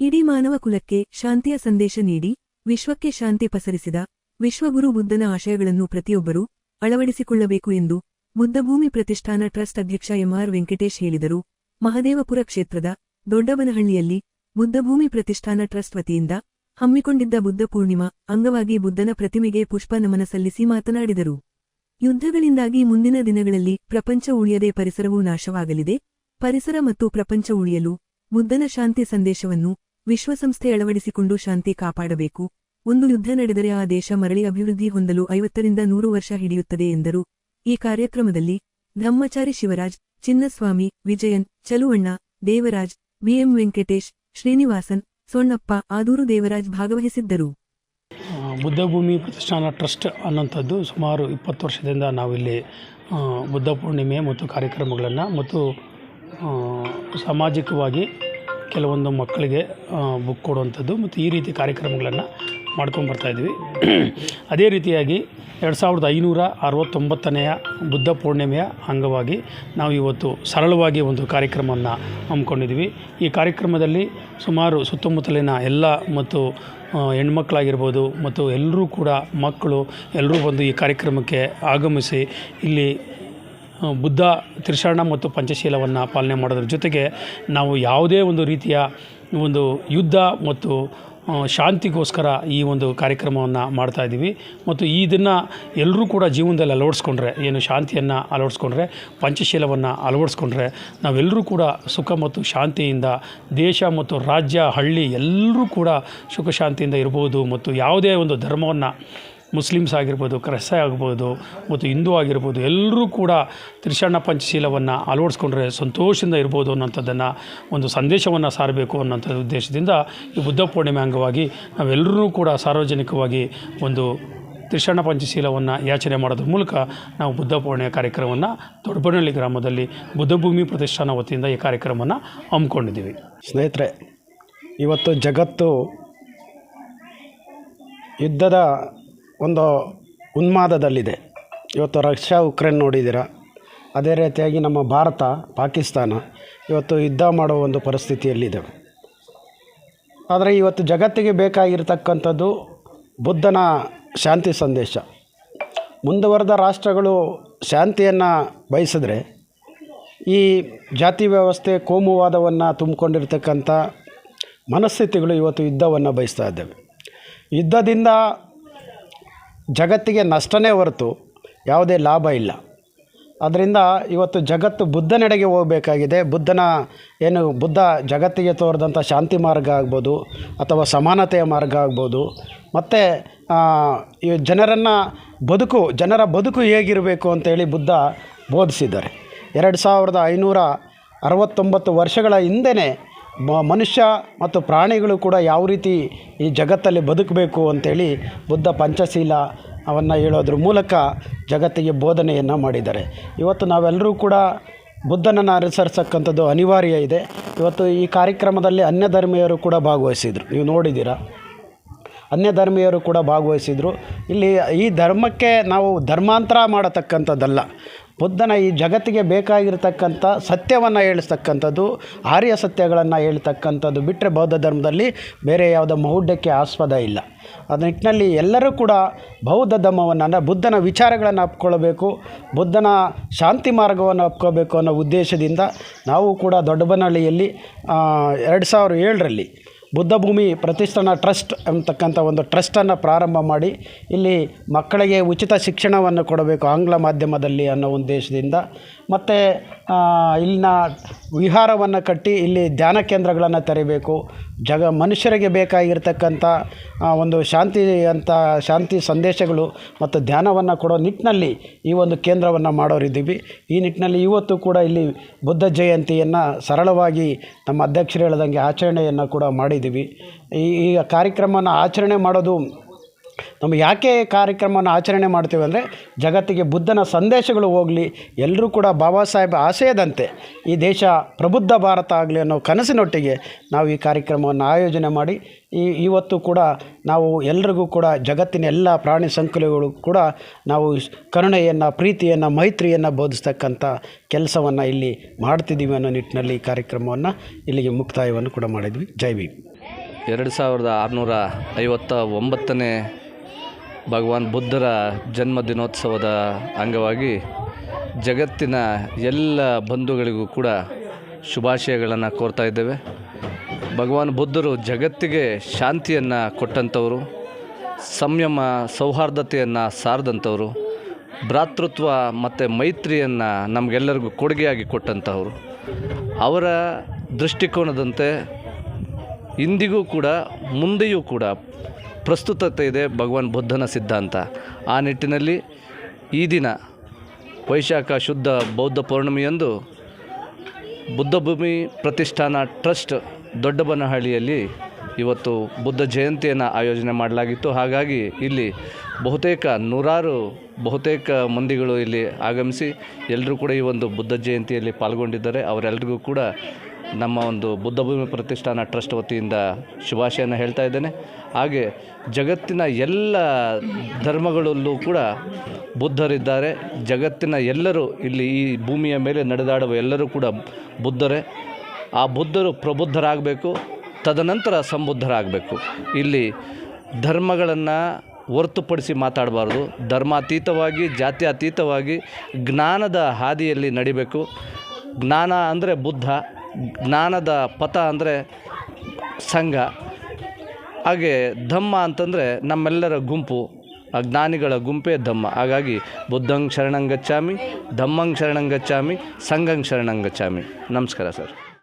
ಇಡೀ ಮಾನವ ಕುಲಕ್ಕೆ ಶಾಂತಿಯ ಸಂದೇಶ ನೀಡಿ, ವಿಶ್ವಕ್ಕೆ ಶಾಂತಿ ಪಸರಿಸಿದ ವಿಶ್ವಗುರು ಬುದ್ಧನ ಆಶಯಗಳನ್ನು ಪ್ರತಿಯೊಬ್ಬರೂ ಅಳವಡಿಸಿಕೊಳ್ಳಬೇಕು ಎಂದು ಬುದ್ಧಭೂಮಿ ಪ್ರತಿಷ್ಠಾನ ಟ್ರಸ್ಟ್ ಅಧ್ಯಕ್ಷ ಎಂಆರ್ ವೆಂಕಟೇಶ್ ಹೇಳಿದರು. ಮಹದೇವಪುರ ಕ್ಷೇತ್ರದ ದೊಡ್ಡಬನಹಳ್ಳಿಯಲ್ಲಿ ಬುದ್ಧಭೂಮಿ ಪ್ರತಿಷ್ಠಾನ ಟ್ರಸ್ಟ್ ವತಿಯಿಂದ ಹಮ್ಮಿಕೊಂಡಿದ್ದ ಬುದ್ಧ ಪೂರ್ಣಿಮಾ ಅಂಗವಾಗಿ ಬುದ್ಧನ ಪ್ರತಿಮೆಗೆ ಪುಷ್ಪ ನಮನ ಸಲ್ಲಿಸಿ ಮಾತನಾಡಿದರು. ಯುದ್ಧಗಳಿಂದಾಗಿ ಮುಂದಿನ ದಿನಗಳಲ್ಲಿ ಪ್ರಪಂಚ ಉಳಿಯದೆ ಪರಿಸರವೂ ನಾಶವಾಗಲಿದೆ. ಪರಿಸರ ಮತ್ತು ಪ್ರಪಂಚ ಉಳಿಯಲು ಬುದ್ಧನ ಶಾಂತಿ ಸಂದೇಶವನ್ನು ವಿಶ್ವಸಂಸ್ಥೆ ಅಳವಡಿಸಿಕೊಂಡು ಶಾಂತಿ ಕಾಪಾಡಬೇಕು. ಒಂದು ಯುದ್ಧ ನಡೆದರೆ ಆ ದೇಶ ಮರಳಿ ಅಭಿವೃದ್ಧಿ ಹೊಂದಲು ಐವತ್ತರಿಂದ ನೂರು ವರ್ಷ ಹಿಡಿಯುತ್ತದೆ ಎಂದರು. ಈ ಕಾರ್ಯಕ್ರಮದಲ್ಲಿ ಬ್ರಹ್ಮಚಾರಿ ಶಿವರಾಜ್, ಚಿನ್ನಸ್ವಾಮಿ, ವಿಜಯನ್, ಚಲುವಣ್ಣ, ದೇವರಾಜ್, ವಿಎಂ ವೆಂಕಟೇಶ್, ಶ್ರೀನಿವಾಸನ್, ಸೋಣ್ಣಪ್ಪ ಆದೂರು ದೇವರಾಜ್ ಭಾಗವಹಿಸಿದ್ದರು. ಬುದ್ಧಭೂಮಿ ಪ್ರತಿಷ್ಠಾನ ಟ್ರಸ್ಟ್ ಅನ್ನೋಂಥದ್ದು ಸುಮಾರು ಇಪ್ಪತ್ತು ವರ್ಷದಿಂದ ನಾವಿಲ್ಲಿ ಬುದ್ಧ ಪೂರ್ಣಿಮೆ ಮತ್ತು ಕಾರ್ಯಕ್ರಮಗಳನ್ನು ಮತ್ತು ಸಾಮಾಜಿಕವಾಗಿ ಕೆಲವೊಂದು ಮಕ್ಕಳಿಗೆ ಬುಕ್ ಕೊಡುವಂಥದ್ದು ಮತ್ತು ಈ ರೀತಿ ಕಾರ್ಯಕ್ರಮಗಳನ್ನು ಮಾಡ್ಕೊಂಬರ್ತಾಯಿದ್ವಿ ಅದೇ ರೀತಿಯಾಗಿ ಎರಡು ಸಾವಿರದ ಐನೂರ ಅರವತ್ತೊಂಬತ್ತನೆಯ ಬುದ್ಧ ಪೂರ್ಣಿಮೆಯ ಅಂಗವಾಗಿ ನಾವು ಇವತ್ತು ಸರಳವಾಗಿ ಒಂದು ಕಾರ್ಯಕ್ರಮವನ್ನು ಹಮ್ಮಿಕೊಂಡಿದ್ವಿ ಈ ಕಾರ್ಯಕ್ರಮದಲ್ಲಿ ಸುಮಾರು ಸುತ್ತಮುತ್ತಲಿನ ಎಲ್ಲ ಮತ್ತು ಹೆಣ್ಮಕ್ಳಾಗಿರ್ಬೋದು ಮತ್ತು ಎಲ್ಲರೂ ಕೂಡ ಮಕ್ಕಳು ಎಲ್ಲರೂ ಬಂದು ಈ ಕಾರ್ಯಕ್ರಮಕ್ಕೆ ಆಗಮಿಸಿ ಇಲ್ಲಿ ಬುದ್ಧ ತ್ರಿಶರಣ ಮತ್ತು ಪಂಚಶೀಲವನ್ನು ಪಾಲನೆ ಮಾಡೋದ್ರ ಜೊತೆಗೆ ನಾವು ಯಾವುದೇ ಒಂದು ರೀತಿಯ ಒಂದು ಯುದ್ಧ ಮತ್ತು ಶಾಂತಿಗೋಸ್ಕರ ಈ ಒಂದು ಕಾರ್ಯಕ್ರಮವನ್ನು ಮಾಡ್ತಾ ಇದ್ದೀವಿ. ಮತ್ತು ಇದನ್ನು ಎಲ್ಲರೂ ಕೂಡ ಜೀವನದಲ್ಲಿ ಅಳವಡಿಸ್ಕೊಂಡ್ರೆ, ಏನು ಶಾಂತಿಯನ್ನು ಅಳವಡಿಸ್ಕೊಂಡ್ರೆ, ಪಂಚಶೀಲವನ್ನು ಅಳವಡಿಸ್ಕೊಂಡ್ರೆ, ನಾವೆಲ್ಲರೂ ಕೂಡ ಸುಖ ಮತ್ತು ಶಾಂತಿಯಿಂದ ದೇಶ ಮತ್ತು ರಾಜ್ಯ, ಹಳ್ಳಿ ಎಲ್ಲರೂ ಕೂಡ ಸುಖ ಶಾಂತಿಯಿಂದ ಇರ್ಬೋದು ಮತ್ತು ಯಾವುದೇ ಒಂದು ಧರ್ಮವನ್ನು ಮುಸ್ಲಿಮ್ಸ್ ಆಗಿರ್ಬೋದು, ಕ್ರೈಸ್ತ ಆಗ್ಬೋದು ಮತ್ತು ಹಿಂದೂ ಆಗಿರ್ಬೋದು, ಎಲ್ಲರೂ ಕೂಡ ತ್ರಿಶರಣ ಪಂಚಶೀಲವನ್ನು ಅಳವಡಿಸ್ಕೊಂಡ್ರೆ ಸಂತೋಷದಿಂದ ಇರ್ಬೋದು ಅನ್ನೋಂಥದ್ದನ್ನು ಒಂದು ಸಂದೇಶವನ್ನು ಸಾರಬೇಕು ಅನ್ನೋಂಥ ಉದ್ದೇಶದಿಂದ ಈ ಬುದ್ಧ ಪೂರ್ಣಿಮೆ ಅಂಗವಾಗಿ ನಾವೆಲ್ಲರೂ ಕೂಡ ಸಾರ್ವಜನಿಕವಾಗಿ ಒಂದು ತ್ರಿಶರಣ ಪಂಚಶೀಲವನ್ನು ಯಾಚನೆ ಮಾಡೋದ್ರ ಮೂಲಕ ನಾವು ಬುದ್ಧ ಪೂರ್ಣಿಮೆ ಕಾರ್ಯಕ್ರಮವನ್ನು ದೊಡ್ಡಬನಹಳ್ಳಿ ಗ್ರಾಮದಲ್ಲಿ ಬುದ್ಧಭೂಮಿ ಪ್ರತಿಷ್ಠಾನ ವತಿಯಿಂದ ಈ ಕಾರ್ಯಕ್ರಮವನ್ನು ಹಮ್ಮಿಕೊಂಡಿದ್ದೀವಿ. ಸ್ನೇಹಿತರೆ, ಇವತ್ತು ಜಗತ್ತು ಯುದ್ಧದ ಒಂದು ಉನ್ಮಾದದಲ್ಲಿದೆ. ಇವತ್ತು ರಷ್ಯಾ, ಉಕ್ರೇನ್ ನೋಡಿದ್ದೀರ? ಅದೇ ರೀತಿಯಾಗಿ ನಮ್ಮ ಭಾರತ, ಪಾಕಿಸ್ತಾನ ಇವತ್ತು ಯುದ್ಧ ಮಾಡೋ ಒಂದು ಪರಿಸ್ಥಿತಿಯಲ್ಲಿದೆ ಆದರೆ ಇವತ್ತು ಜಗತ್ತಿಗೆ ಬೇಕಾಗಿರ್ತಕ್ಕಂಥದ್ದು ಬುದ್ಧನ ಶಾಂತಿ ಸಂದೇಶ. ಮುಂದುವರೆದ ರಾಷ್ಟ್ರಗಳು ಶಾಂತಿಯನ್ನು ಬಯಸಿದ್ರೆ ಈ ಜಾತಿ ವ್ಯವಸ್ಥೆ ಕೋಮುವಾದವನ್ನು ತುಂಬಿಕೊಂಡಿರ್ತಕ್ಕಂಥ ಮನಸ್ಥಿತಿಗಳು ಇವತ್ತು ಯುದ್ಧವನ್ನು ಬಯಸ್ತಾ ಇದ್ದೇವೆ. ಯುದ್ಧದಿಂದ ಜಗತ್ತಿಗೆ ನಷ್ಟನೇ ಹೊರತು ಯಾವುದೇ ಲಾಭ ಇಲ್ಲ. ಅದರಿಂದ ಇವತ್ತು ಜಗತ್ತು ಬುದ್ಧನೆಡೆಗೆ ಹೋಗಬೇಕಾಗಿದೆ. ಬುದ್ಧನ ಏನು ಬುದ್ಧ ಜಗತ್ತಿಗೆ ತೋರಿದಂಥ ಶಾಂತಿ ಮಾರ್ಗ ಆಗ್ಬೋದು ಅಥವಾ ಸಮಾನತೆಯ ಮಾರ್ಗ ಆಗ್ಬೋದು. ಮತ್ತು ಈ ಜನರನ್ನು ಬದುಕು, ಜನರ ಬದುಕು ಹೇಗಿರಬೇಕು ಅಂತೇಳಿ ಬುದ್ಧ ಬೋಧಿಸಿದ್ದಾರೆ. ಎರಡು ಸಾವಿರದ ಐನೂರ ಅರವತ್ತೊಂಬತ್ತು ವರ್ಷಗಳ ಹಿಂದೆಯೇ ಮನುಷ್ಯ ಮತ್ತು ಪ್ರಾಣಿಗಳು ಕೂಡ ಯಾವ ರೀತಿ ಈ ಜಗತ್ತಲ್ಲಿ ಬದುಕಬೇಕು ಅಂತೇಳಿ ಬುದ್ಧ ಪಂಚಶೀಲ ಅವನ್ನು ಹೇಳೋದ್ರ ಮೂಲಕ ಜಗತ್ತಿಗೆ ಬೋಧನೆಯನ್ನು ಮಾಡಿದ್ದಾರೆ. ಇವತ್ತು ನಾವೆಲ್ಲರೂ ಕೂಡ ಬುದ್ಧನನ್ನು ಅನುಸರಿಸಕ್ಕಂಥದ್ದು ಅನಿವಾರ್ಯ ಇದೆ. ಇವತ್ತು ಈ ಕಾರ್ಯಕ್ರಮದಲ್ಲಿ ಅನ್ಯ ಧರ್ಮೀಯರು ಕೂಡ ಭಾಗವಹಿಸಿದರು. ನೀವು ನೋಡಿದ್ದೀರಾ? ಅನ್ಯ ಧರ್ಮೀಯರು ಕೂಡ ಭಾಗವಹಿಸಿದರು. ಇಲ್ಲಿ ಈ ಧರ್ಮಕ್ಕೆ ನಾವು ಧರ್ಮಾಂತರ ಮಾಡತಕ್ಕಂಥದ್ದಲ್ಲ. ಬುದ್ಧನ ಈ ಜಗತ್ತಿಗೆ ಬೇಕಾಗಿರ್ತಕ್ಕಂಥ ಸತ್ಯವನ್ನು ಹೇಳಿಸ್ತಕ್ಕಂಥದ್ದು, ಆರ್ಯ ಸತ್ಯಗಳನ್ನು ಹೇಳ್ತಕ್ಕಂಥದ್ದು ಬಿಟ್ಟರೆ ಬೌದ್ಧ ಧರ್ಮದಲ್ಲಿ ಬೇರೆ ಯಾವುದೋ ಮೌಢ್ಯಕ್ಕೆ ಆಸ್ಪದ ಇಲ್ಲ. ಅದ ನಿಟ್ಟಿನಲ್ಲಿ ಎಲ್ಲರೂ ಕೂಡ ಬೌದ್ಧ ಧರ್ಮವನ್ನು, ಅಂದರೆ ಬುದ್ಧನ ವಿಚಾರಗಳನ್ನು ಅಪ್ಕೊಳ್ಬೇಕು ಬುದ್ಧನ ಶಾಂತಿ ಮಾರ್ಗವನ್ನು ಅಪ್ಕೋಬೇಕು ಅನ್ನೋ ಉದ್ದೇಶದಿಂದ ನಾವು ಕೂಡ ದೊಡ್ಡಬನಹಳ್ಳಿಯಲ್ಲಿ ಎರಡು ಸಾವಿರದ ಏಳರಲ್ಲಿ ಬುದ್ಧಭೂಮಿ ಪ್ರತಿಷ್ಠಾನ ಟ್ರಸ್ಟ್ ಅಂತಕ್ಕಂಥ ಒಂದು ಟ್ರಸ್ಟನ್ನು ಪ್ರಾರಂಭ ಮಾಡಿ ಇಲ್ಲಿ ಮಕ್ಕಳಿಗೆ ಉಚಿತ ಶಿಕ್ಷಣವನ್ನು ಕೊಡಬೇಕು ಆಂಗ್ಲ ಮಾಧ್ಯಮದಲ್ಲಿ ಅನ್ನೋ ಉದ್ದೇಶದಿಂದ. ಮತ್ತು ಇಲ್ಲಿನ ವಿಹಾರವನ್ನು ಕಟ್ಟಿ ಇಲ್ಲಿ ಧ್ಯಾನ ಕೇಂದ್ರಗಳನ್ನು ತೆರಿಬೇಕು. ಜಗ ಮನುಷ್ಯರಿಗೆ ಬೇಕಾಗಿರ್ತಕ್ಕಂಥ ಒಂದು ಶಾಂತಿ ಅಂತ, ಶಾಂತಿ ಸಂದೇಶಗಳು ಮತ್ತು ಧ್ಯಾನವನ್ನು ಕೊಡೋ ನಿಟ್ಟಿನಲ್ಲಿ ಈ ಒಂದು ಕೇಂದ್ರವನ್ನು ಮಾಡೋರಿದ್ದೀವಿ. ಈ ನಿಟ್ಟಿನಲ್ಲಿ ಇವತ್ತು ಕೂಡ ಇಲ್ಲಿ ಬುದ್ಧ ಜಯಂತಿಯನ್ನು ಸರಳವಾಗಿ ನಮ್ಮ ಅಧ್ಯಕ್ಷರು ಹೇಳ್ದಂಗೆ ಆಚರಣೆಯನ್ನು ಕೂಡ ಮಾಡಿದ್ದೀವಿ. ಈ ಈ ಕಾರ್ಯಕ್ರಮನ ಆಚರಣೆ ಮಾಡೋದು ನಮ್ಮ ಯಾಕೆ ಕಾರ್ಯಕ್ರಮವನ್ನು ಆಚರಣೆ ಮಾಡ್ತೀವಿ ಅಂದರೆ ಜಗತ್ತಿಗೆ ಬುದ್ಧನ ಸಂದೇಶಗಳು ಹೋಗಲಿ, ಎಲ್ಲರೂ ಕೂಡ ಬಾಬಾ ಸಾಹೇಬ್ ಆಸೆಯದಂತೆ ಈ ದೇಶ ಪ್ರಬುದ್ಧ ಭಾರತ ಆಗಲಿ ಅನ್ನೋ ಕನಸಿನೊಟ್ಟಿಗೆ ನಾವು ಈ ಕಾರ್ಯಕ್ರಮವನ್ನು ಆಯೋಜನೆ ಮಾಡಿ, ಈ ಇವತ್ತು ಕೂಡ ನಾವು ಎಲ್ರಿಗೂ ಕೂಡ ಜಗತ್ತಿನ ಎಲ್ಲ ಪ್ರಾಣಿ ಸಂಕುಲಗಳು ಕೂಡ ನಾವು ಕರುಣೆಯನ್ನು, ಪ್ರೀತಿಯನ್ನು, ಮೈತ್ರಿಯನ್ನು ಬೋಧಿಸ್ತಕ್ಕಂಥ ಕೆಲಸವನ್ನು ಇಲ್ಲಿ ಮಾಡ್ತಿದ್ದೀವಿ ಅನ್ನೋ ನಿಟ್ಟಿನಲ್ಲಿ ಈ ಕಾರ್ಯಕ್ರಮವನ್ನು ಇಲ್ಲಿಗೆ ಮುಕ್ತಾಯವನ್ನು ಕೂಡ ಮಾಡಿದ್ವಿ. ಜೈ ಭೀಮ್. ಎರಡು ಸಾವಿರದ ಆರುನೂರ ಐವತ್ತ ಒಂಬತ್ತನೇ ಭಗವಾನ್ ಬುದ್ಧರ ಜನ್ಮ ದಿನೋತ್ಸವದ ಅಂಗವಾಗಿ ಜಗತ್ತಿನ ಎಲ್ಲ ಬಂಧುಗಳಿಗೂ ಕೂಡ ಶುಭಾಶಯಗಳನ್ನು ಕೋರ್ತಾ ಇದ್ದೇವೆ. ಭಗವಾನ್ ಬುದ್ಧರು ಜಗತ್ತಿಗೆ ಶಾಂತಿಯನ್ನು ಕೊಟ್ಟಂಥವರು, ಸಂಯಮ, ಸೌಹಾರ್ದತೆಯನ್ನು ಸಾರದಂಥವರು, ಭ್ರಾತೃತ್ವ ಮತ್ತು ಮೈತ್ರಿಯನ್ನು ನಮಗೆಲ್ಲರಿಗೂ ಕೊಡುಗೆಯಾಗಿ ಕೊಟ್ಟಂಥವರು. ಅವರ ದೃಷ್ಟಿಕೋನದಂತೆ ಇಂದಿಗೂ ಕೂಡ, ಮುಂದೆಯೂ ಕೂಡ ಪ್ರಸ್ತುತತೆ ಇದೆ ಭಗವಾನ್ ಬುದ್ಧನ ಸಿದ್ಧಾಂತ. ಆ ನಿಟ್ಟಿನಲ್ಲಿ ಈ ದಿನ ವೈಶಾಖ ಶುದ್ಧ ಬೌದ್ಧ ಪೌರ್ಣಮಿಯಂದು ಬುದ್ಧಭೂಮಿ ಪ್ರತಿಷ್ಠಾನ ಟ್ರಸ್ಟ್ ದೊಡ್ಡಬನಹಳ್ಳಿಯಲ್ಲಿ ಇವತ್ತು ಬುದ್ಧ ಜಯಂತಿಯನ್ನು ಆಯೋಜನೆ ಮಾಡಲಾಗಿತ್ತು. ಹಾಗಾಗಿ ಇಲ್ಲಿ ಬಹುತೇಕ ನೂರಾರು ಬಹುತೇಕ ಮಂದಿಗಳು ಇಲ್ಲಿ ಆಗಮಿಸಿ ಎಲ್ಲರೂ ಕೂಡ ಈ ಒಂದು ಬುದ್ಧ ಜಯಂತಿಯಲ್ಲಿ ಪಾಲ್ಗೊಂಡಿದ್ದಾರೆ. ಅವರೆಲ್ಲರಿಗೂ ಕೂಡ ನಮ್ಮ ಒಂದು ಬುದ್ಧಭೂಮಿ ಪ್ರತಿಷ್ಠಾನ ಟ್ರಸ್ಟ್ ವತಿಯಿಂದ ಶುಭಾಶಯನ ಹೇಳ್ತಾ ಇದ್ದೇನೆ. ಹಾಗೆ ಜಗತ್ತಿನ ಎಲ್ಲ ಧರ್ಮಗಳಲ್ಲೂ ಕೂಡ ಬುದ್ಧರಿದ್ದಾರೆ. ಜಗತ್ತಿನ ಎಲ್ಲರೂ ಇಲ್ಲಿ ಈ ಭೂಮಿಯ ಮೇಲೆ ನಡೆದಾಡುವ ಎಲ್ಲರೂ ಕೂಡ ಬುದ್ಧರೇ. ಆ ಬುದ್ಧರು ಪ್ರಬುದ್ಧರಾಗಬೇಕು, ತದನಂತರ ಸಂಬುದ್ಧರಾಗಬೇಕು. ಇಲ್ಲಿ ಧರ್ಮಗಳನ್ನು ಹೊರ್ತುಪಡಿಸಿ ಮಾತಾಡಬಾರ್ದು. ಧರ್ಮಾತೀತವಾಗಿ, ಜಾತ್ಯತೀತವಾಗಿ ಜ್ಞಾನದ ಹಾದಿಯಲ್ಲಿ ನಡಿಬೇಕು. ಜ್ಞಾನ ಅಂದರೆ ಬುದ್ಧ. ಜ್ಞಾನದ ಪಥ ಅಂದರೆ ಸಂಘ. ಹಾಗೆ ಧಮ್ಮ ಅಂತಂದರೆ ನಮ್ಮೆಲ್ಲರ ಗುಂಪು. ಆ ಜ್ಞಾನಿಗಳ ಗುಂಪೇ ಧಮ್ಮ. ಹಾಗಾಗಿ ಬುದ್ಧಂಗ್ ಶರಣಂಗಚ್ಚಾಮಿ ಧಮ್ಮಂಗ್ ಶರಣಂಗಚ್ಚಾಮಿ ಸಂಘಂಗ್ ಶರಣಂಗಚ್ಚಾಮಿ ನಮಸ್ಕಾರ ಸರ್.